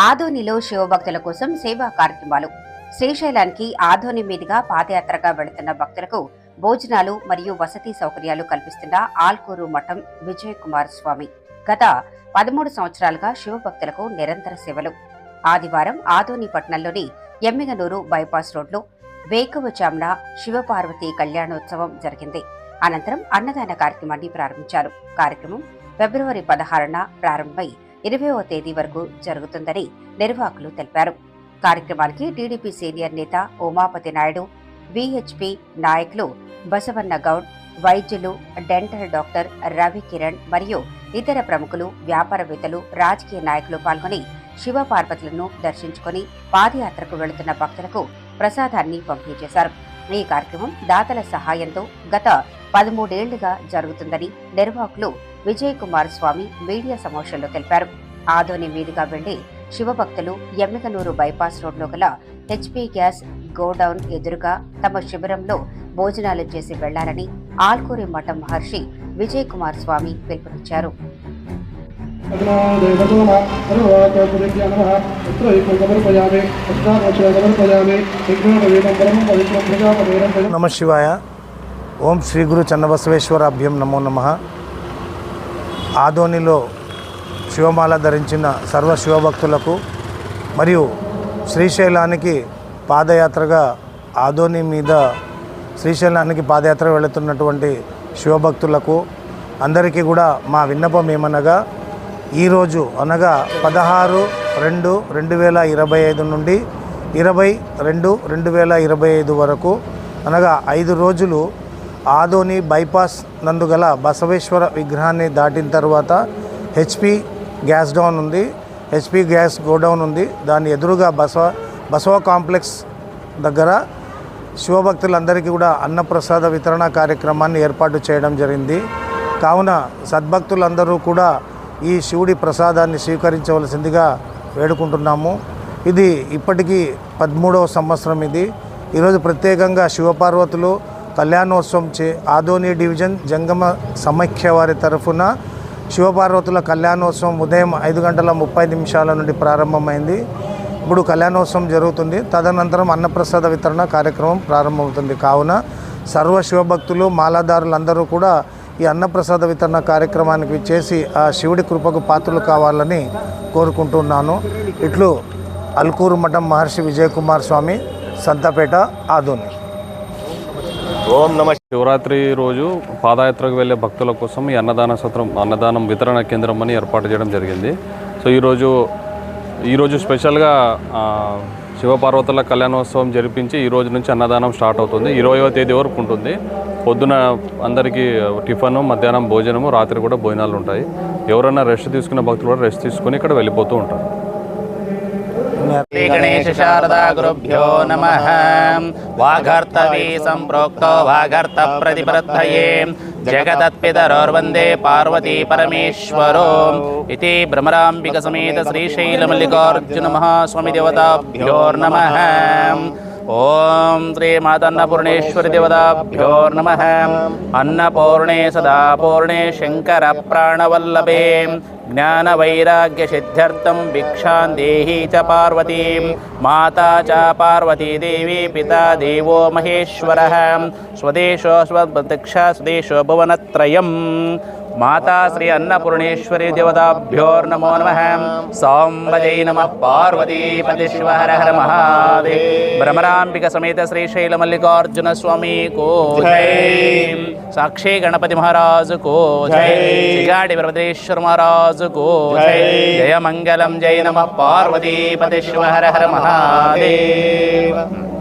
ఆదోనిలో శివభక్తుల కోసం సేవా కార్యక్రమాలు. శ్రీశైలానికి ఆధోని మీదుగా పాదయాత్రగా వెళుతున్న భక్తులకు భోజనాలు మరియు వసతి సౌకర్యాలు కల్పిస్తున్న ఆల్కూరు మఠం విజయ్ కుమార్ స్వామి. గత పదమూడు సంవత్సరాలుగా శివభక్తులకు నిరంతర సేవలు. ఆదివారం ఆదోని పట్టణంలోని ఎమ్మిగనూరు బైపాస్ రోడ్లో వేకువజామున శివపార్వతి కళ్యాణోత్సవం జరిగింది. అనంతరం అన్నదాన కార్యక్రమాన్ని ప్రారంభించారు. కార్యక్రమం ఫిబ్రవరి పదహారున ప్రారంభమై ఇరవైవ తేదీ వరకు జరుగుతుందని నిర్వాహకులు తెలిపారు. కార్యక్రమానికి టీడీపీ సీనియర్ నేత ఉమాపతి నాయుడు విహెచ్పి నాయకులు బసవన్న గౌడ్ వైద్యులు డెంటల్ డాక్టర్ రవి కిరణ్ మరియు ఇతర ప్రముఖులు వ్యాపారవేత్తలు రాజకీయ నాయకులు పాల్గొని శివపార్వతులను దర్శించుకొని పాదయాత్రకు వెళుతున్న భక్తులకు ప్రసాదాన్ని పంపిణీ చేశారు. ఈ కార్యక్రమం దాతల సహాయంతో గత పదమూడేళ్ళుగా జరుగుతుందని నిర్వాహకులు విజయ్ కుమార్ స్వామి మీడియా సమావేశంలో తెలిపారు. ఆదోని మీదుగా వెళ్ళి శివభక్తులు ఎమ్మికనూరు బైపాస్ రోడ్లో గల హెచ్పీ గ్యాస్ గోడౌన్ ఎదురుగా తమ శిబిరంలో భోజనాలు చేసి వెళ్ళాలని ఆల్కూరి మఠం మహర్షి విజయ్ కుమార్ స్వామి పిలుపునిచ్చారు. నమ శివాయ. ఓం శ్రీ గురు చన్నబసవేశ్వరాభ్యం నమో నమ. ఆదోనిలో శివమాల ధరించిన సర్వ శివభక్తులకు మరియు శ్రీశైలానికి పాదయాత్రగా ఆదోని మీద శ్రీశైలానికి పాదయాత్ర వెళుతున్నటువంటి శివభక్తులకు అందరికీ కూడా మా విన్నపం ఏమనగా ఈరోజు అనగా పదహారు రెండు రెండు వేల ఇరవై ఐదు నుండి ఇరవై రెండు రెండు వేల ఇరవై ఐదు వరకు అనగా ఐదు రోజులు ఆదోని బైపాస్ నందుగల బసవేశ్వర విగ్రహాన్ని దాటిన తర్వాత హెచ్పి గ్యాస్ డౌన్ ఉంది. హెచ్పి గ్యాస్ గోడౌన్ ఉంది. దాని ఎదురుగా బసవ బసవ కాంప్లెక్స్ దగ్గర శివభక్తులందరికీ కూడా అన్నప్రసాద వితరణ కార్యక్రమాన్ని ఏర్పాటు చేయడం జరిగింది. కావున సద్భక్తులందరూ కూడా ఈ శివుడి ప్రసాదాన్ని స్వీకరించవలసిందిగా వేడుకుంటున్నాము. ఇది ఇప్పటికీ పదమూడవ సంవత్సరం ఇది. ఈరోజు ప్రత్యేకంగా శివపార్వతులు కళ్యాణోత్సవం చే ఆదోని డివిజన్ జంగమ సమైక్య వారి తరఫున శివపార్వతుల కళ్యాణోత్సవం ఉదయం ఐదు గంటల ముప్పై నిమిషాల నుండి ప్రారంభమైంది. ఇప్పుడు కళ్యాణోత్సవం జరుగుతుంది. తదనంతరం అన్నప్రసాద వితరణ కార్యక్రమం ప్రారంభమవుతుంది. కావున సర్వ శివభక్తులు మాలాదారులందరూ కూడా ఈ అన్నప్రసాద వితరణ కార్యక్రమానికి చేసి ఆ శివుడి కృపకు పాత్రలు కావాలని కోరుకుంటున్నాను. ఇట్లు అల్కూరు మఠం మహర్షి విజయకుమార్ స్వామి సంతపేట ఆదోని. ఓం నమ శివరాత్రి రోజు పాదయాత్రకు వెళ్ళే భక్తుల కోసం ఈ అన్నదాన సత్రం అన్నదానం వితరణ కేంద్రం అని ఏర్పాటు చేయడం జరిగింది. సో ఈరోజు ఈరోజు స్పెషల్గా శివపార్వతుల కళ్యాణోత్సవం జరిపించి ఈ రోజు నుంచి అన్నదానం స్టార్ట్ అవుతుంది. ఇరవయో తేదీ వరకు ఉంటుంది. పొద్దున అందరికీ టిఫను మధ్యాహ్నం భోజనము రాత్రి కూడా భోజనాలు ఉంటాయి. ఎవరైనా రెస్ట్ తీసుకునే భక్తులు కూడా రెస్ట్ తీసుకుని ఇక్కడ వెళ్ళిపోతూ ఉంటారు. श्रीगणेशशारदागुरुभ्यो नम। वाघर्तवी सम्प्रोक्तो वाघर्तप्रतिपरद्धये जगदत्पितरोर्वन्दे पार्वती परमेश्वरो। इति भ्रमराम्बिकसमेत महास्वामी नमः। ఇది భ్రమరాంబిక సమేత శ్రీశైలమల్లికార్జున మహాస్వామి దేవతాభ్యో నమ ఓం శ్రీ మాతన్నపూర్ణేశ్వరి దేవతాభ్యో నమ. అన్నపూర్ణే సదా పూర్ణే శంకర ప్రాణవల్లభే జ్ఞానవైరాగ్యసిద్ధ్యర్థం భిక్షాం దేహీ చ పార్వతీం. మాతా చ పార్వతీ దేవి పితా దేవో మహేశ్వరः. స్వదేశో స్వప్రతిక్ష స్వదేశో భువనత్రయం. మాతా శ్రీ అన్నపూర్ణేశ్వరి దేవతాభ్యోర్నమో నమ సాంబజై నమ. పార్వతీపతి శివ హర హర మహాదేవ్. భ్రమరాంబిక సమేత శ్రీశైల మల్లికార్జున స్వామి కో జై సాక్షి గణపతి మహారాజు కో జై శ్రీగాడి పర్వతేశ్వర మహారాజు కో జై జయ మంగళం జయ నమ పార్వతీపతి శివ హర హర మహాదేవ్